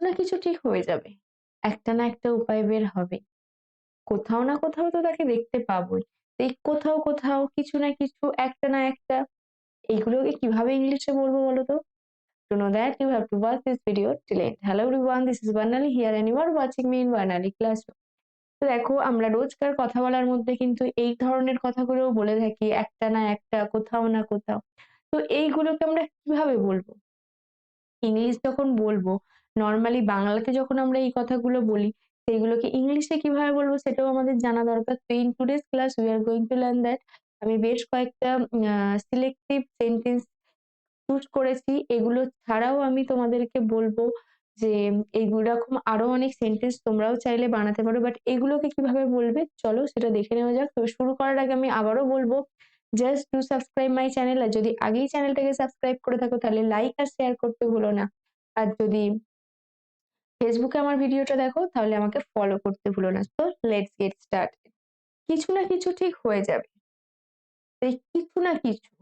না কিছু ঠিক হয়ে যাবে। একটা না একটা উপায় বের হবে। কোথাও না কোথাও তো তাকে দেখতে পাবোই। এই কোথাও কোথাও কিছু না কিছু একটা না একটা। এইগুলোকে কীভাবে ইংলিশে বলব বলো তো To know that, you have to watch this video till end. Hello everyone. তো দেখো আমরা রোজকার কথা বলার মধ্যে কিন্তু এই ধরনের কথাগুলো বলে থাকি একটা না একটা কোথাও না কোথাও। তো এইগুলোকে আমরা কীভাবে বলব? ইংলিশ যখন বলব নর্মালি বাংলাতে যখন আমরা এই কথাগুলো বলি সেইগুলোকে ইংলিশে কীভাবে বলব সেটাও আমাদের জানা দরকার। তো in today's class we are going to learn that আমি বেশ কয়েকটা সিলেক্টিভ সেন্টেন্স চুজ করেছি। এগুলো ছাড়াও আমি তোমাদেরকে বলব যে এইরকম আরও অনেক সেন্টেন্স তোমরাও চাইলে বানাতে পারো বাট এগুলোকে কীভাবে বলবে চলো সেটা দেখে নেওয়া যাক। তো শুরু করার আগে আমি আবারও বলব just to subscribe my channel আর যদি আগেই চ্যানেলটাকে সাবস্ক্রাইব করে থাকো তাহলে লাইক আর শেয়ার করতে ভুলো না। আর যদি ফেসবুকে আমার ভিডিওটা দেখো তাহলে আমাকে ফলো করতে ভুলো না তো লেটস গেট স্টার্ট কিছু না কিছু ঠিক হয়ে যাবে এই কিছু না কিছু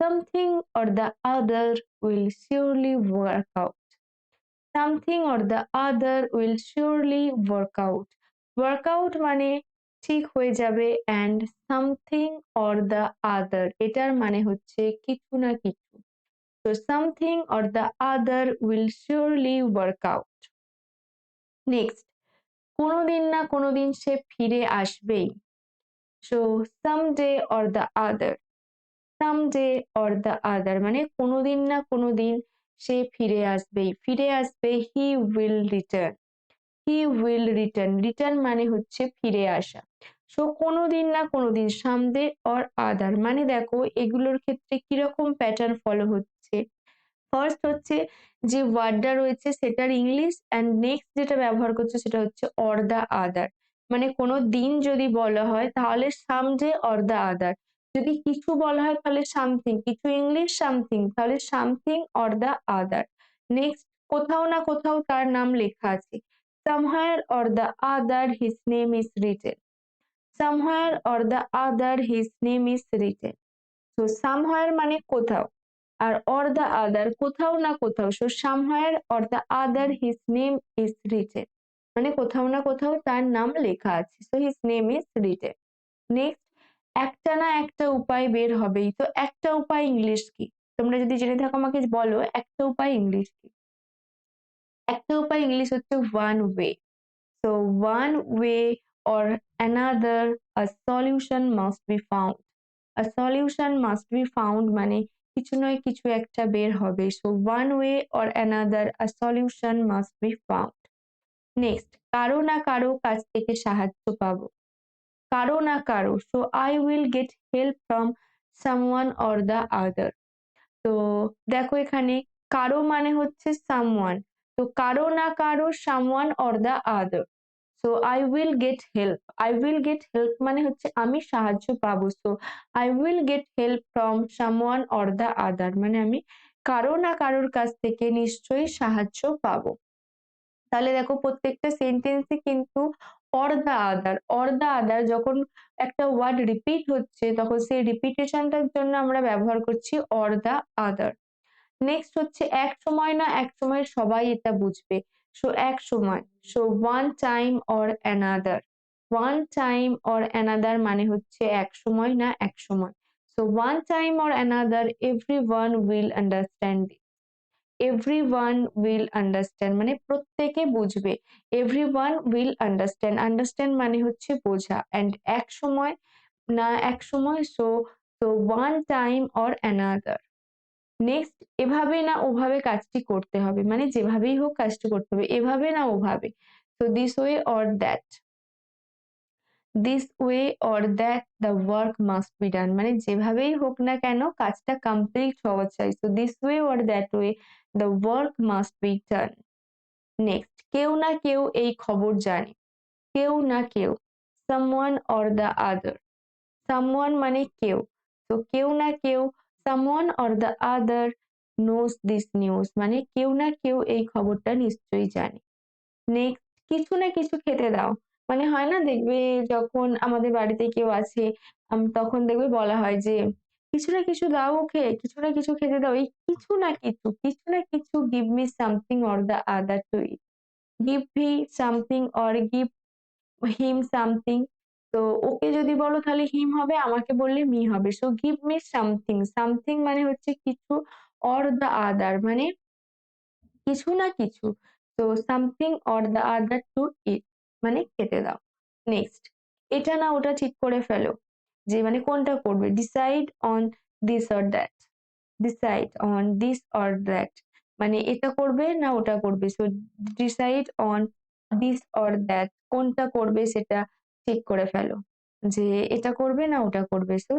something or the other will surely work out something or the other will surely work out work out মানে ঠিক হয়ে যাবে and something or the other এটার মানে হচ্ছে কিছু না কিছু so something or the other will surely work next. কোনোদিন না কোনোদিন সে ফিরে আসবেই। So, someday or the other. Someday or the other. মানে কোনোদিন না কোনোদিন সে ফিরে আসবেই। ফিরে আসবে he will return he will return return মানে হচ্ছে ফিরে আসা। সো কোনোদিন না কোনোদিন সামদে অর আদার মানে দেখো, এগুলোর ক্ষেত্রে কীরকম প্যাটার্ন ফলো হচ্ছে? ফার্স্ট হচ্ছে যে ওয়ার্ডটা রয়েছে সেটার ইংলিশ অ্যান্ড নেক্সট যেটা ব্যবহার করছে সেটা হচ্ছে অর দা আদার মানে কোনো দিন যদি বলা হয় তাহলে সামডে অর দা আদার যদি কিছু বলা হয় তাহলে সামথিং কিছু ইংলিশ সামথিং তাহলে something or the other next কোথাও না কোথাও তার নাম লেখা আছে। Somewhere or the other his name is written. Somewhere or the other his name is written. So, somewhere মানে কোথাও। আর অর দ্য আদার কোথাও না কোথাও so somewhere or the other his name is written মানে কোথাও না কোথাও তার নাম লেখা আছে so his name is written next একটা না একটা উপায় বের হবেই, তো একটা উপায় ইংলিশ কি? তোমরা যদি জেনে থাকো আমাকে বলো, একটা উপায় ইংলিশ কি? একটা উপায় ইংলিশ হচ্ছে one way so one way or another a solution must be found a solution must be found মানে কিছু নয় কিছু একটা বের হবে। So one way or another a solution must be found next কারও না কারও কাছ থেকে সাহায্য পাবো। কারও না কারও so I will get help from someone or the other তো দেখো এখানে, কারও মানে হচ্ছে সামওয়ান তো কারও না কারও someone or the other so I will get help I will get help মানে হচ্ছে আমি সাহায্য পাবো। So I will get help from someone or the other মানে আমি কারও না কারোর কাছ থেকে নিশ্চয়ই সাহায্য পাবো। তাহলে দেখো প্রত্যেকটা সেন্টেন্সে কিন্তু or the other or the other যখন একটা ওয়ার্ড রিপিট হচ্ছে, তখন সেই রিপিটেশনটার জন্য আমরা ব্যবহার করছি অর দ্য আদার নেক্সট হচ্ছে এক সময় না, এক সময় সবাই এটা বুঝবে। সো এক সময়। So one time or another one time or another মানে হচ্ছে এক সময় না এক সময়। So one time or another everyone will understand everyone will understand মানে প্রত্যেকে বুঝবে। Everyone will understand understand মানে হচ্ছে বোঝা। অ্যান্ড এক সময় না এক সময় so so one time or another next এভাবে না ওভাবে কাজটি করতে হবে। মানে যেভাবেই হোক কাজটি করতে হবে। এভাবে না ওভাবে। So this way or that this way or that the work must be done মানে যেভাবেই হোক না কেন কাজটা কমপ্লিট হওয়া চাই। So this way or that way the work must be done next কেউ না কেউ এই খবর জানে। কেউ না কেউ। Someone or the other someone মানে কেউ। তো কেউ না কেউ someone or the other knows this news মানে কেউ না কেউ এই খবরটা নিশ্চয়ই জানে। নেক্সট কিছু না কিছু খেতে দাও। মানে হয় না দেখবে যখন আমাদের বাড়িতে কেউ আছে তখন দেখবে বলা হয় যে, কিছু না কিছু দাও ওকে, কিছু না কিছু খেতে দাও। এই কিছু না কিছু কিছু না কিছু give me something or the other to eat give me something or give him something তো ওকে যদি বলো তাহলে হিম হবে, আমাকে বললে মি হবে। So give me something something মানে হচ্ছে কিছু অর দ্য আদার মানে কিছু না কিছু। তো something or the other to eat মানে খেতে দাও। নেক্সট এটা না ওটা ঠিক করে ফেলো যে মানে কোনটা করবে? Decide on this or that decide on this or that মানে এটা করবে না ওটা করবে? So decide on this or that কোনটা করবে সেটা ঠিক করে ফেলো। যে এটা করবে না, ওটা করবে। So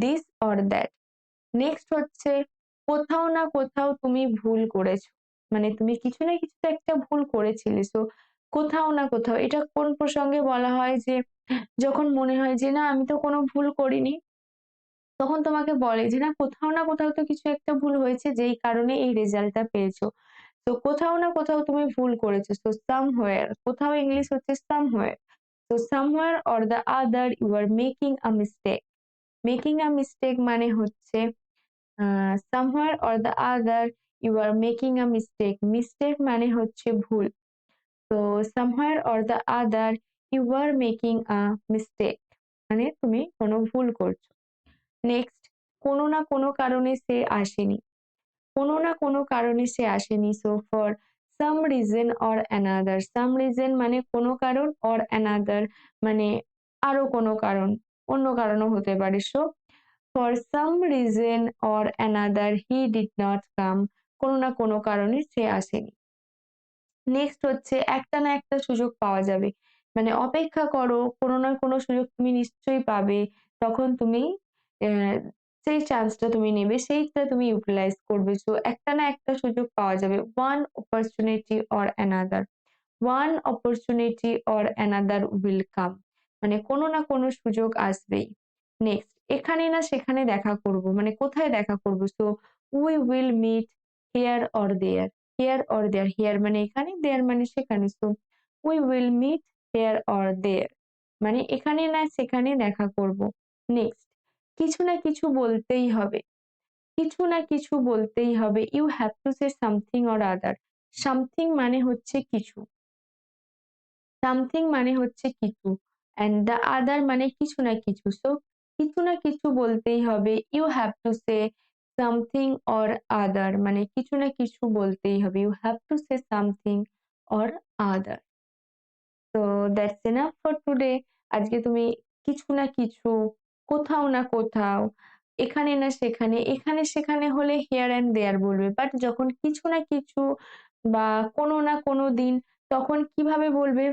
this or that next হচ্ছে, কোথাও না কোথাও তুমি ভুল করেছ। মানে তুমি কিছু না কিছু একটা ভুল করেছিলে। সো কোথাও না কোথাও, এটা কোন প্রসঙ্গে বলা হয় যে, যখন মনে হয় যে, না, আমি তো কোনো ভুল করিনি, তখন তোমাকে বলে যে, না, কোথাও না কোথাও তো কিছু একটা ভুল হয়েছে, যেই কারণে এই রেজাল্টটা পেয়েছ। তো কোথাও না কোথাও তুমি ভুল করেছ। তো সামহোয়ার কোথাও ইংলিশ হচ্ছে সামহোয়ার তো somewhere or the other you are making a mistake making a mistake মানে হচ্ছে somewhere or the other you are making a mistake mistake মানে হচ্ছে ভুল. তো somewhere or the other you are making a mistake মানে তুমি কোনো ভুল করছ। নেক্সট কোনো না কোনো কারণে সে আসেনি। কোনো না কোনো কারণে সে আসেনি। So for some reason or another some reason মানে কোনো কারণ অর অ্যানাদার মানে আরও কোনো কারণ, অন্য কারণও হতে পারে। So for some reason or another he did not come কোনো না কোনো কারণে সে আসেনি। নেক্সট হচ্ছে একটা না একটা সুযোগ পাওয়া যাবে। মানে অপেক্ষা করো, কোনো না কোনো সুযোগ তুমি নিশ্চয়ই পাবে। তখন তুমি সেই চান্সটা তুমি নেবে, সেইটা তুমি ইউটিলাইজ করবে। সো একটা না একটা সুযোগ পাওয়া যাবে। One opportunity or another one opportunity or another will come মানে কোনো না কোনো সুযোগ আসবেই। নেক্সট এখানে না সেখানে দেখা করব। মানে কোথায় দেখা করব? So we will meet here or there here or there here মানে এখানে দেয়ার মানে সেখানে। So we will meet here or there মানে এখানে না সেখানে দেখা করব। নেক্সট কিছু না কিছু বলতেই হবে। কিছু না কিছু বলতেই হবে। You have to say something or other something মানে হচ্ছে কিছু। সামথিং মানে হচ্ছে কিছু। অ্যান্ড দ্য আদার মানে কিছু না কিছু। সো কিছু না কিছু বলতেই হবে। You have to say something or other মানে কিছু না কিছু বলতেই হবে। You have to say something or other তো দ্যাটস এনাফ ফর টুডে আজকে তুমি কিছু না কিছু কোথাও না কোথাও, এখানে না সেখানে, এখানে সেখানে হলে হেয়ার অ্যান্ড দেয়ার বলবে। বাট যখন কিছু না কিছু বা কোনো না কোনো দিন, তখন কীভাবে বলবে?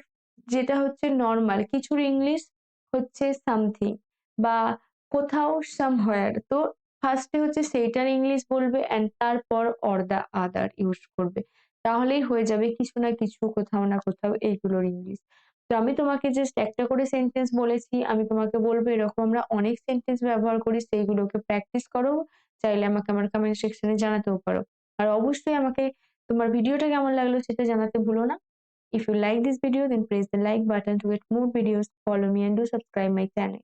যেটা হচ্ছে নর্মাল কিছুর ইংলিশ হচ্ছে সামথিং বা কোথাও সামহোয়ার তো ফার্স্টে হচ্ছে সেইটার ইংলিশ বলবে অ্যান্ড তারপর অর দ্য আদার ইউজ করবে। তাহলেই হয়ে যাবে কিছু না কিছু, কোথাও না কোথাও এইগুলোর ইংলিশ তো আমি তোমাকে জাস্ট একটা করে সেন্টেন্স বলেছি, আমি তোমাকে বলব এরকম আমরা অনেক সেন্টেন্স ব্যবহার করি, সেইগুলোকে প্র্যাকটিস করো, চাইলে আমাকে আমার কমেন্ট সেকশনে জানাতেও পারো। আর অবশ্যই আমাকে তোমার ভিডিওটা কেমন লাগল সেটা জানাতে ভুলো না। If you like this video then press the like button to get more videos, follow me and do subscribe my channel